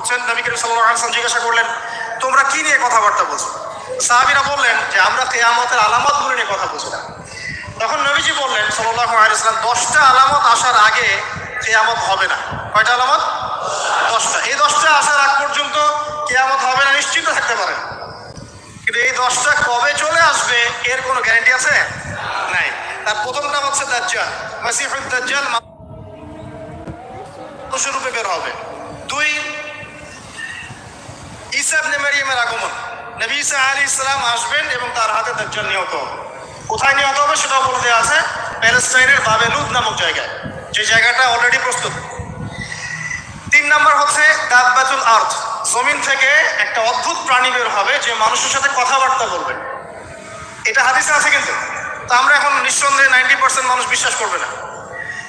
করছেন নবী করিম সাল্লাল্লাহু আলাইহি ওয়াসাল্লাম জিজ্ঞাসা করলেন, তোমরা কি নিয়ে কথাবার্তা বলছো? সাহাবীরা বললেন যে, আমরা কিয়ামতের আলামতগুলো নিয়ে কথা বলছিলাম তখন নবীজি বললেন, সাল্লাল্লাহু আলাইহি ওয়াসাল্লাম, দশটা আলামত আসার আগে কিয়ামত হবে না। কয়টা আলামত? দশটা। এই দশটা আসার আগ পর্যন্ত কিয়ামত হবে না, নিশ্চিন্ত থাকতে পারেন কিন্তু এই দশটা কবে চলে আসবে, এর কোনো গ্যারান্টি আছে? নাই। তার প্রথমটা হচ্ছে দাজ্জাল। মাসিহুদ দাজ্জাল মানুষরূপে বের হবে। দুই ঈসা ইবনে মারিয়ামের আগমন। নবী ইসা আলী ইসলাম আসবেন এবং তার হাতে দাজ্জাল নিহত। হবে কোথায় নিহত হবে সেটাও বলে দেওয়া আছে প্যালেস্টাইনের বাবেলুদ নামক জায়গায়। যে জায়গাটা অলরেডি প্রস্তুত। তিন নম্বর হচ্ছে দাব্বাতুল আর্থ জমিন থেকে একটা অদ্ভুত প্রাণী বের হবে যে মানুষের সাথে কথাবার্তা বলবে। এটা হাদিসে আছে কিন্তু। তো আমরা এখন নিঃসন্দেহে নাইনটি পার্সেন্ট মানুষ বিশ্বাস করবে না।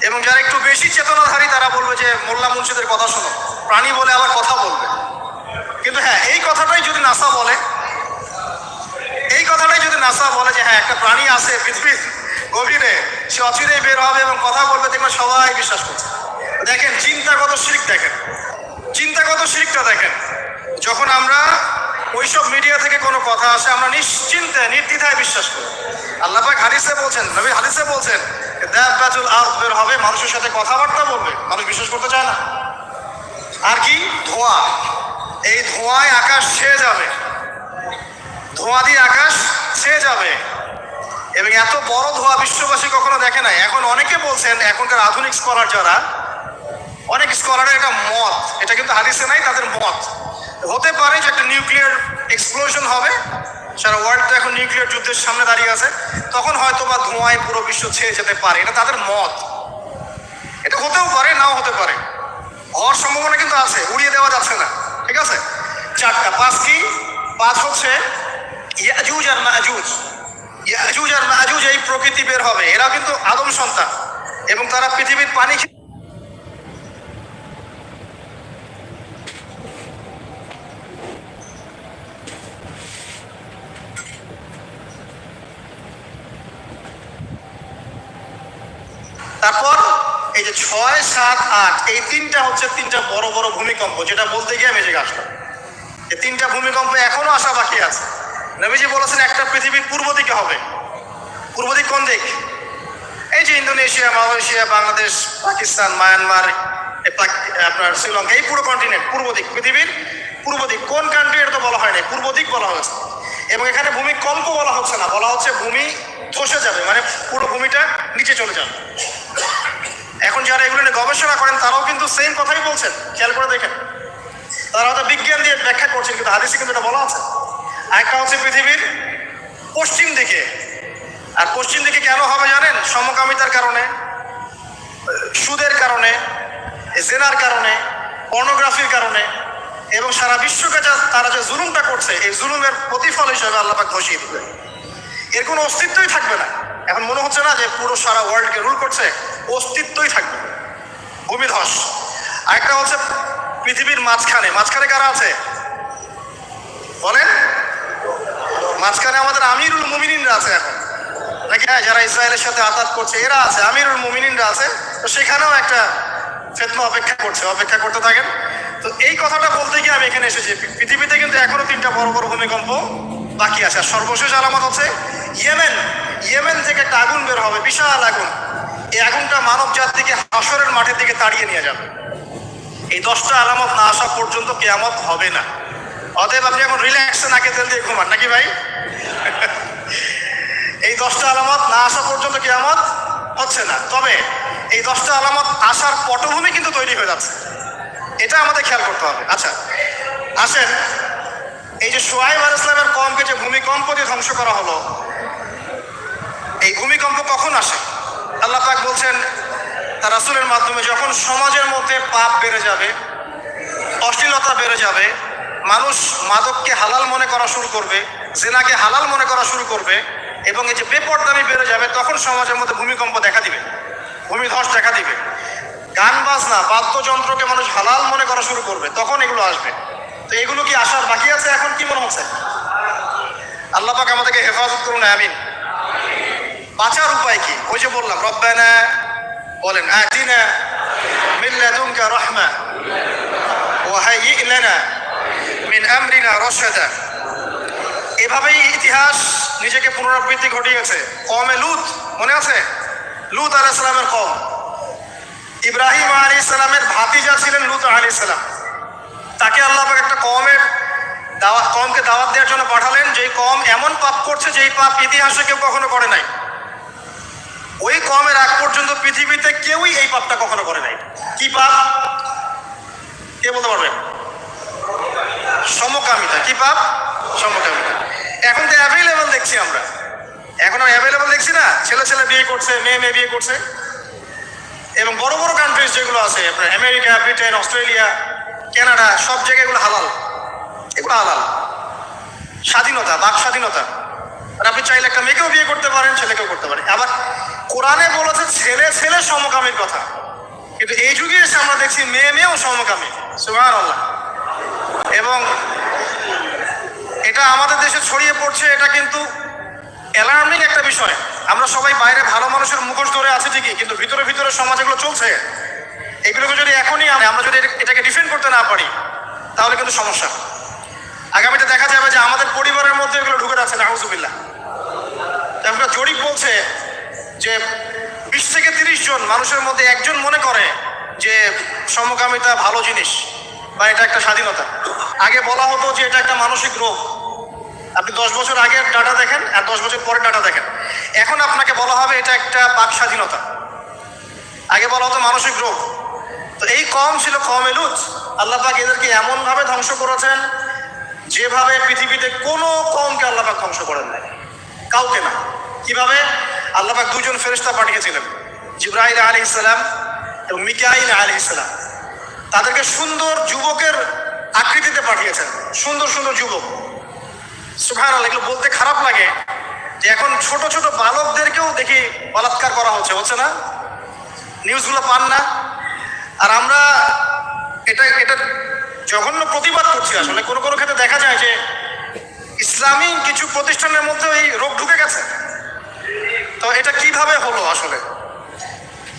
এবং যারা একটু বেশি চেতনাধারী তারা বলবে যে মোল্লা মুন্সিদের কথা শোনো। প্রাণী বলে আবার কথা বলবে। কিন্তু হ্যাঁ এই কথাটাই যদি নাসা বলে, এই কথাটাই যদি নাসা বলে যে হ্যাঁ একটা প্রাণী আছে পৃথিবীর গভীরে, সে অচিরেই বের হবে এবং কথা বলবে দেখবেন সবাই বিশ্বাস করছে। দেখেন, চিন্তাগত শিরিক দেখেন। চিন্তাগত শিরিকটা দেখেন। যখন আমরা ওইসব মিডিয়া থেকে কোনো কথা আসে, আমরা নিশ্চিন্তে, নির্দ্বিধায় বিশ্বাস করি। আল্লাহ পাক হাদিসে বলছেন, নবী হাদিসে বলছেন দাব্বাতুল আরদ বের হবে, মানুষের সাথে কথাবার্তা বলবে। মানুষ বিশ্বাস করতে চায় না। আর কি? ধোঁয়া। এই ধোঁয়ায় আকাশ ছেয়ে যাবে। ধোঁয়া দিয়ে আকাশ ছেয়ে যাবে। এবং এত বড় ধোঁয়া বিশ্ববাসী কখনো দেখে নাই। এখন অনেকে বলছেন, এখনকার আধুনিক স্কলার যারা, অনেক স্কলারের একটা মত, এটা কিন্তু হাদিসে নাই, তাদের মত। হতে পারে যে একটা নিউক্লিয়ার এক্সপ্লোশন হবে। সারা ওয়ার্ল্ড তো এখন নিউক্লিয়ার যুদ্ধের সামনে দাঁড়িয়ে আছে। তখন হয়তো বা ধোঁয়ায় পুরো বিশ্ব ছেয়ে যেতে পারে। এটা তাদের মত। এটা হতেও পারে, নাও হতে পারে। হওয়ার সম্ভাবনা কিন্তু আছে, উড়িয়ে দেওয়া যাচ্ছে না। ঠিক আছে? চারটা, পাঁচ কি? পাঁচ হচ্ছে ইয়াজুজ আর ইয়াজুজ আর এই প্রকৃতি বের হবে। এরা কিন্তু আদম সন্তান এবং তারা পৃথিবীর পানি তারপর এই যে ছয়, সাত, আট, এই তিনটা হচ্ছে তিনটা বড় বড় ভূমিকম্প, যেটা বলতে গিয়ে আমি যে আসলাম। এই তিনটা ভূমিকম্প এখনও আসা বাকি আছে। নবীজি বলেছেন, একটা পৃথিবীর পূর্ব দিকে হবে। পূর্ব দিক কোন দিক? এই যে Indonesia, Malaysia, Bangladesh, Pakistan, Myanmar আপনার শ্রীলঙ্কা, এই পুরো কন্টিনেন্ট পূর্ব দিক, পৃথিবীর পূর্ব দিক। কোন কান্ট্রি এটা তো বলা হয় নাই, পূর্ব দিক বলা হয়েছে। এবং এখানে ভূমিকম্প বলা হচ্ছে না, বলা হচ্ছে ভূমি ধসে যাবে মানে পুরো ভূমিটা নিচে চলে যাবে। এখন যারা এগুলো নিয়ে গবেষণা করেন, তারাও কিন্তু সেম কথাই বলছেন। খেয়াল করে দেখেন। তারা হয়তো বিজ্ঞান দিয়ে ব্যাখ্যা করছেন, কিন্তু হাদিসে কিন্তু এটা বলা আছে। আরেকটা হচ্ছে পৃথিবীর পশ্চিম দিকে। আর পশ্চিম দিকে কেন হবে জানেন? সমকামিতার কারণে, সুদের কারণে, জেনার কারণে, পর্নোগ্রাফির কারণে, এবং সারা বিশ্বকে যা, তারা যে জুলুমটা করছে, এই জুলুমের প্রতিফল হিসাবে আল্লাপাক ঘষিয়ে দেবে এর কোনো অস্তিত্বই থাকবে না। এখন মনে হচ্ছে না যে পুরো সারা ওয়ার্ল্ডকে রুল করছে? অস্তিত্বই থাকবে। ভূমিধস আরেকটা হচ্ছে পৃথিবীর মাঝখানে। মাঝখানে কারা আছে? বলেন। মাঝখানে আমাদের আমিরুল মুমিনিনরা আছে এখন। নাকি হ্যাঁ যারা ইসরায়েলের সাথে আঘাত করছে, এরা আছে। আমিরুল মুমিনিনরা আছে। তো সেখানেও একটা ফেতনা অপেক্ষা করছে। অপেক্ষা করতে থাকেন। তো এই কথাটা বলতে গিয়ে আমি এখানে এসেছি। পৃথিবীতে কিন্তু এখনও তিনটা বড় বড় ভূমিকম্প বাকি আছে। আর সর্বশেষ আলামত হচ্ছে ইয়েমেন। ইয়েমেন থেকে একটা আগুন বের হবে। বিশাল আগুন। এই আগুনটা মানব জাতিকে হাসরের মাঠের দিকে তাড়িয়ে নিয়ে যাবে। এই দশটা আলামত না আসা পর্যন্ত কেয়ামত হবে না। অতএব আপনি এখন রিল্যাক্সে নাকে তেল দিয়ে ঘুমান, নাকি ভাই? এই দশটা আলামত না আসা পর্যন্ত কেয়ামত হচ্ছে না। তবে এই দশটা আলামত আসার পটভূমি কিন্তু তৈরি হয়ে যাচ্ছে। এটা আমাদের খেয়াল করতে হবে। আচ্ছা আসেন। এই যে সোহাইব আল ইসলামের কমকে যে ভূমিকম্প দিয়ে ধ্বংস করা হলো, এই ভূমিকম্প কখন আসে? আল্লাহ পাক বলছেন তার রাসূলের মাধ্যমে যখন সমাজের মধ্যে পাপ বেড়ে যাবে, অশ্লীলতা বেড়ে যাবে, মানুষ মাদককে হালাল মনে করা শুরু করবে, জেনাকে হালাল মনে করা শুরু করবে, এবং এই যে বেপরদামি বেড়ে যাবে, তখন সমাজের মধ্যে ভূমিকম্প দেখা দিবে ভূমিধ্বস দেখা দিবে। গান, বাজনা, বাদ্যযন্ত্রকে মানুষ হালাল মনে করা শুরু করবে, তখন এগুলো আসবে। তো এগুলো কি আসার বাকি আছে? এখন কি মনে হচ্ছে? আল্লাহ পাক আমাদেরকে হেফাজত করুন, আমিন। বাঁচার উপায় কি? ওই যে বললাম, রব্বানা বলেন, আতিনা মিল্লাদুনকা রহমা ওয়াহাইয়ি লানা মিন আমরিনা রশাদা। এভাবেই ইতিহাস নিজেকে পুনরাবৃত্তি ঘটিয়েছে। কমে লুত, মনে আছে? লুত আলাহ সালামের কম ইব্রাহিম আলী সালামের ভাতিজা ছিলেন লুত আলী সালাম। তাকে আল্লাহ একটা কমের দাওয়াত কমকে দাওয়াত দেওয়ার জন্য পাঠালেন। যেই কম এমন পাপ করছে, যেই পাপ ইতিহাসে কেউ কখনো করে নাই। ওই কমের আগ পর্যন্ত পৃথিবীতে কেউই এই পাপটা কখনো করে নাই। কি পাপ? কে বলতে পারবেন সমকামিতা। কি পাপ? সমকামিতা। এখন তো অ্যাভেলেবল দেখছি আমরা। এখন অ্যাভেলেবল দেখছি না? ছেলে ছেলে বিয়ে করছে, মেয়ে মেয়ে বিয়ে করছে। এবং বড় বড় কান্ট্রিজ যেগুলো আছে, আপনার আমেরিকা ব্রিটেন অস্ট্রেলিয়া কানাডা সব জায়গায় এগুলো হালাল। এগুলো হালাল। স্বাধীনতা, বাক স্বাধীনতা। আর আপনি চাইলে একটা মেয়েকেও বিয়ে করতে পারেন, ছেলেকেও করতে পারেন। আবার কোরআনে বলেছে, ছেলে ছেলে সমকামীর কথা। কিন্তু এই যুগে এসে আমরা দেখছি মেয়ে মেয়েও সমকামী। আল্লাহ এবং এটা আমাদের দেশে ছড়িয়ে পড়ছে, এটা কিন্তু অ্যালার্মিং একটা বিষয়। আমরা সবাই বাইরে ভালো মানুষের মুখোশ ধরে আছি ঠিকই, কিন্তু ভিতরে ভিতরে সমাজ এগুলো চলছে। এগুলোকে যদি এখনই আমরা যদি এটাকে ডিফেন্ড করতে না পারি, তাহলে কিন্তু সমস্যা। আগামীতে দেখা যাবে যে আমাদের পরিবারের মধ্যে এগুলো ঢুকে যাচ্ছে জরিপ বলছে যে বিশ থেকে তিরিশ জন মানুষের মধ্যে একজন মনে করে যে সমকামিতা ভালো জিনিস বা এটা একটা স্বাধীনতা। আগে বলা হতো যে এটা একটা মানসিক রোগ। আপনি দশ বছর আগের ডাটা দেখেন আর দশ বছর পরের ডাটা দেখেন। এখন আপনাকে বলা হবে এটা একটা বাক স্বাধীনতা। আগে বলা হতো মানসিক রোগ। তো এই কম ছিল কম এলুজ আল্লাহ পাক এদেরকে এমনভাবে ধ্বংস করেছেন যেভাবে পৃথিবীতে কোনো কমকে আল্লাহ পাক ধ্বংস করেন নাই। কাউকে না। কীভাবে? আল্লাহ পাক দুজন ফেরেশতা পাঠিয়েছিলেন জিব্রাহিল আলী ইসলাম এবং মিকাইল আলী ইসলাম তাদেরকে সুন্দর যুবকের আকৃতিতে পাঠিয়েছেন, সুন্দর সুন্দর যুবক। সুভান এগুলো বলতে খারাপ লাগে যে এখন ছোট ছোট বালকদেরকেও দেখি বলাৎকার করা হচ্ছে হচ্ছে না? নিউজগুলো পান না। আর আমরা এটা এটা জঘন্য প্রতিবাদ করছি আসলে। কোনো কোনো ক্ষেত্রে দেখা যায় যে ইসলামী কিছু প্রতিষ্ঠানের মধ্যে এই রোগ ঢুকে গেছে। তো এটা কীভাবে হলো আসলে?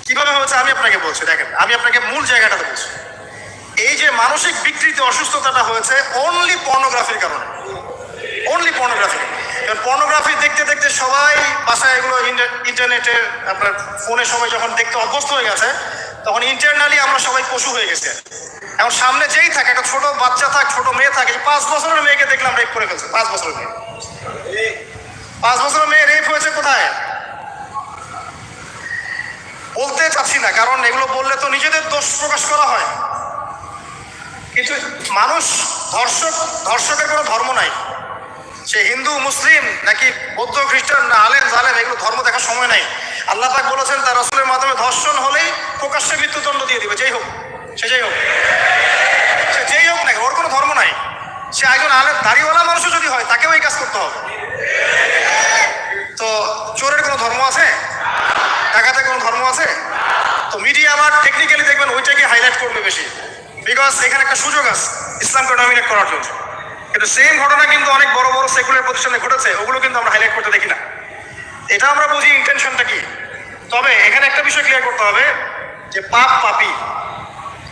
কীভাবে হয়েছে আমি আপনাকে বলছি, দেখেন, আমি আপনাকে মূল জায়গাটাতে বলছি। এই যে মানসিক বিকৃতি, অসুস্থতাটা হয়েছে অনলি পর্নোগ্রাফির কারণে। অনলি পর্নোগ্রাফি পর্নোগ্রাফি দেখতে দেখতে সবাই বাসায় এগুলো ইন্টার- ইন্টারনেটে আপনার ফোনে সবাই যখন দেখতে অভ্যস্ত হয়ে গেছে, তখন ইন্টারনালি আমরা সবাই পশু হয়ে গেছে। এখন সামনে যেই থাকে, একটা ছোট বাচ্চা থাক, ছোট মেয়ে থাকে পাঁচ বছরের মেয়েকে দেখলাম রেপ করে ফেলছে, পাঁচ বছরের মেয়ে। পাঁচ বছরের মেয়ে রেপ হয়েছে কোথায়? বলতে চাচ্ছি না, কারণ এগুলো বললে তো নিজেদের দোষ প্রকাশ করা হয়। কিন্তু মানুষ ধর্ষক, ধর্ষকের কোনো ধর্ম নাই। সে হিন্দু, মুসলিম নাকি বৌদ্ধ, খ্রিস্টান না আলেম, জালেম, এগুলো ধর্ম দেখার সময় নাই। আল্লাহ পাক বলেছেন, তার রসুলের মাধ্যমে ধর্ষণ হলেই প্রকাশ্যে মৃত্যুদণ্ড দিয়ে দিবে, যেই হোক, সে যেই হোক। সে যেই হোক না ওর কোনো ধর্ম নাই। সে একজন আলেম, দাড়িওয়ালা মানুষও যদি হয়, তাকেও এই কাজ করতে হবে তো চোরের কোনো ধর্ম আছে ডাকাতে কোনো ধর্ম আছে তো মিডিয়া আবার টেকনিক্যালি দেখবেন ওইটাকে হাইলাইট করবে বেশি। বিকজ এখানে একটা সুযোগ আছে, ইসলামকে ডমিনেট করার জন্য। কিন্তু সেম ঘটনা কিন্তু অনেক বড় বড় সেকুলার প্রতিষ্ঠানে ঘটেছে, ওগুলো কিন্তু আমরা হাইলাইট করতে দেখি না। এটা আমরা বুঝি ইন্টেনশনটা কি। তবে এখানে একটা বিষয় ক্লিয়ার করতে হবে, যে পাপ পাপি,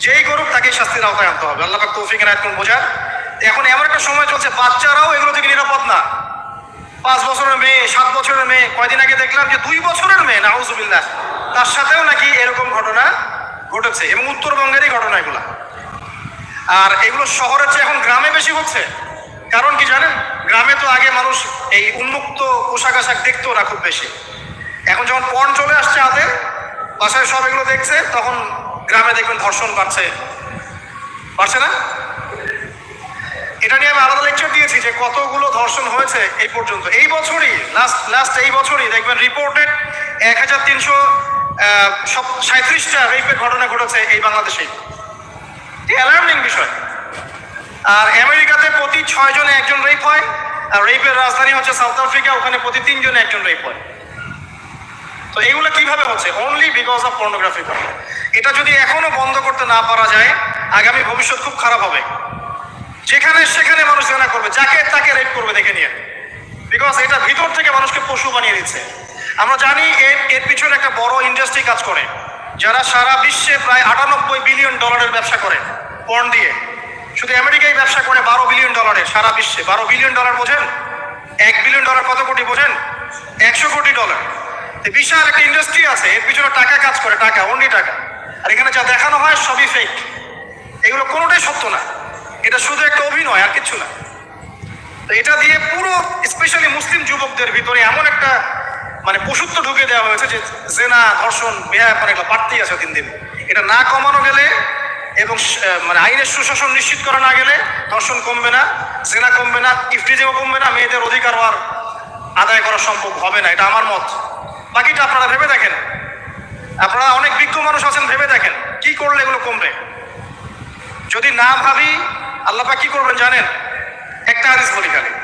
যেই করুক তাকে শাস্তির আওতায় আনতে হবে। আল্লাহ পাক তৌফিক করুন বোঝার। এখন এমন একটা সময় চলছে, বাচ্চারাও এগুলো থেকে নিরাপদ না। পাঁচ বছরের মেয়ে, সাত বছরের মেয়ে, কয়দিন আগে দেখলাম যে দুই বছরের মেয়ে, নাউজুবিল্লাহ, তার সাথেও নাকি এরকম ঘটনা ঘটেছে এবং উত্তরবঙ্গেরই ঘটনা এগুলা। আর এগুলো শহরের চেয়ে এখন গ্রামে বেশি হচ্ছে। কারণ কি জানেন? গ্রামে তো আগে মানুষ এই উন্মুক্ত পোশাক আশাক দেখতো না খুব বেশি। এখন যখন পণ চলে আসছে হাতে, বাসায় সব এগুলো দেখছে, তখন গ্রামে দেখবেন ধর্ষণ বাড়ছে। বাড়ছে না? এটা নিয়ে আমি আলাদা লেকচার দিয়েছি যে কতগুলো ধর্ষণ হয়েছে এই পর্যন্ত। এই বছরই লাস্ট লাস্ট এই বছরই দেখবেন রিপোর্টেড এক হাজার তিনশো সব সাঁত্রিশটা রেপের ঘটনা ঘটেছে এই বাংলাদেশেই। অ্যালার্মিং বিষয়। আর আমেরিকাতে প্রতি ছয় জনে একজন রেপ হয়, আর রেপের রাজধানী হচ্ছে সাউথ আফ্রিকা ওখানে প্রতি তিনজনে একজন রেপ হয়। তো এইগুলো কীভাবে হচ্ছে? অনলি বিকজ অফ পর্নোগ্রাফি এটা যদি এখনও বন্ধ করতে না পারা যায়, আগামী ভবিষ্যৎ খুব খারাপ হবে। যেখানে সেখানে মানুষ জানা করবে, যাকে তাকে রেপ করবে, দেখে নিয়ে। বিকজ এটা ভিতর থেকে মানুষকে পশু বানিয়ে দিচ্ছে। আমরা জানি এর এর পিছনে একটা বড় ইন্ডাস্ট্রি কাজ করে, যারা সারা বিশ্বে প্রায় আটানব্বই বিলিয়ন ডলারের ব্যবসা করে পর্ন দিয়ে। শুধু আমেরিকায় ব্যবসা করে বারো বিলিয়ন ডলারের সারা বিশ্বে। বারো বিলিয়ন ডলার বোঝেন? এক বিলিয়ন ডলার কত কোটি বোঝেন? একশো কোটি ডলার বিশাল একটা ইন্ডাস্ট্রি আছে, এর পিছনে টাকা কাজ করে, টাকা অনলি টাকা। আর এখানে যা দেখানো হয় সবই ফেক এগুলো কোনোটাই সত্য না। এটা শুধু একটা অভিনয়, আর কিছু না। তো এটা দিয়ে পুরো স্পেশালি মুসলিম যুবকদের ভিতরে এমন একটা মানে পশুত্ব ঢুকে দেওয়া হয়েছে যে জেনা, ধর্ষণ বেহায় মানে এগুলো বাড়তেই আছে দিন দিন। এটা না কমানো গেলে এবং মানে আইনের সুশাসন নিশ্চিত করা না গেলে ধর্ষণ কমবে না, জেনা কমবে না, ইফটিজেও কমবে না, মেয়েদের অধিকার আর আদায় করা সম্ভব হবে না। এটা আমার মত। বাকিটা আপনারা ভেবে দেখেন। আপনারা অনেক বিজ্ঞ মানুষ আছেন, ভেবে দেখেন। কি করলে এগুলো কমবে? যদি না ভাবি আল্লাপা কি করবেন জানেন? একটা হাদিস বলি খালি।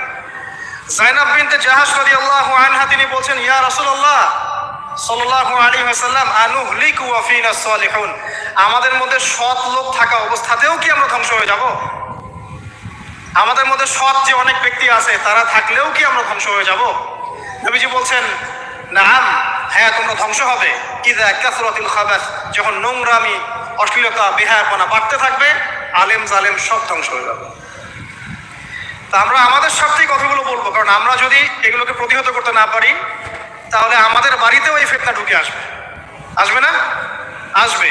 জাইনাব বিনতে জাহাজ রাদিয়াল্লাহু আনহা, তিনি বলছেন, ইয়া রাসূলুল্লাহ, সাল্লাল্লাহু আলাইহি ওয়াসাল্লাম, আনুহলিকু ওয়া ফিনা সালিহুন। আমাদের মধ্যে সৎ লোক থাকা অবস্থাতেও কি আমরা ধ্বংস হয়ে যাব? আমাদের মধ্যে সৎ যে অনেক ব্যক্তি আছে, তারা থাকলেও কি আমরা ধ্বংস হয়ে যাব? নবীজি বলছেন, নাম হ্যাঁ তোমরা ধ্বংস হবে। ইদা কাসরাতিল খাবাস, যখন নোংরামি, অশ্লীলতা, বেহায়াপনা বাড়তে থাকবে, আলেম জালেম সব ধ্বংস হয়ে যাবে। তা আমরা আমাদের স্বার্থেই কথাগুলো বলব, কারণ আমরা যদি এগুলোকে প্রতিহত করতে না পারি, তাহলে আমাদের বাড়িতেও এই ফেতনা ঢুকে আসবে। আসবে না? আসবে।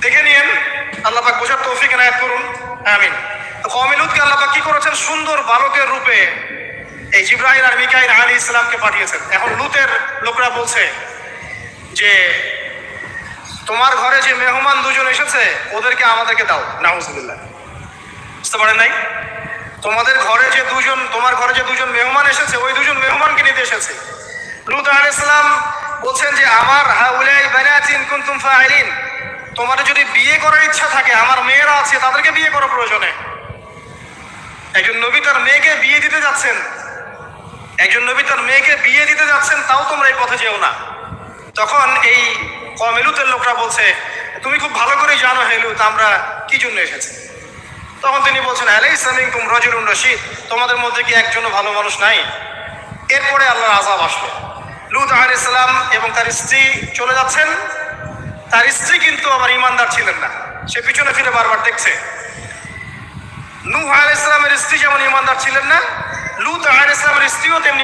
দেখে নিয়েন, আল্লাহ পাক বোঝার তৌফিক, এনায়াত করুন। আমিন। তো কমিলুদকে আল্লাহ পাক কি করেছেন? সুন্দর বালকের রূপে এই জিব্রাহিম আর মিকাইল আলী ইসলামকে পাঠিয়েছেন। এখন লুতের লোকরা বলছে যে, তোমার ঘরে যে মেহমান দুজন এসেছে, ওদেরকে আমাদেরকে দাও। নাউজুবিল্লাহ। বুঝতে পারেন নাই? তোমাদের ঘরে যে দুজন, তোমার ঘরে যে দুজন মেহমান এসেছে, ওই দুজন মেহমানকে নিতে এসেছে। লুত আলাইসালাম বলছেন যে, আমার হাউলাই বানাতিন কুনতুম ফাইলিন। তোমাদের যদি বিয়ে করার ইচ্ছা থাকে, আমার মেয়েরা আছে, তাদেরকে বিয়ে করা প্রয়োজনে। একজন নবী তার মেয়েকে বিয়ে দিতে যাচ্ছেন। একজন নবী তার মেয়েকে বিয়ে দিতে যাচ্ছেন, তাও তোমরা এই পথে যেও না। তখন এই কমেলুতের লোকরা বলছে, তুমি খুব ভালো করে জানো হেলুত আমরা কি জন্য এসেছি? তখন তিনি বলছেন আলাই ইসলামিক তুম রজির রশিদ, তোমাদের মধ্যে কি একজনও ভালো মানুষ নাই? এরপরে আল্লাহর আজাব আসলো লুত ইসলাম এবং তার স্ত্রী চলে যাচ্ছেন। তার স্ত্রী কিন্তু আবার ইমানদার ছিলেন না। সে পিছনে ফিরে বারবার দেখছে। নূহ ইসলামের স্ত্রী যেমন ইমানদার ছিলেন না, লুত ইসলামের স্ত্রীও তেমনি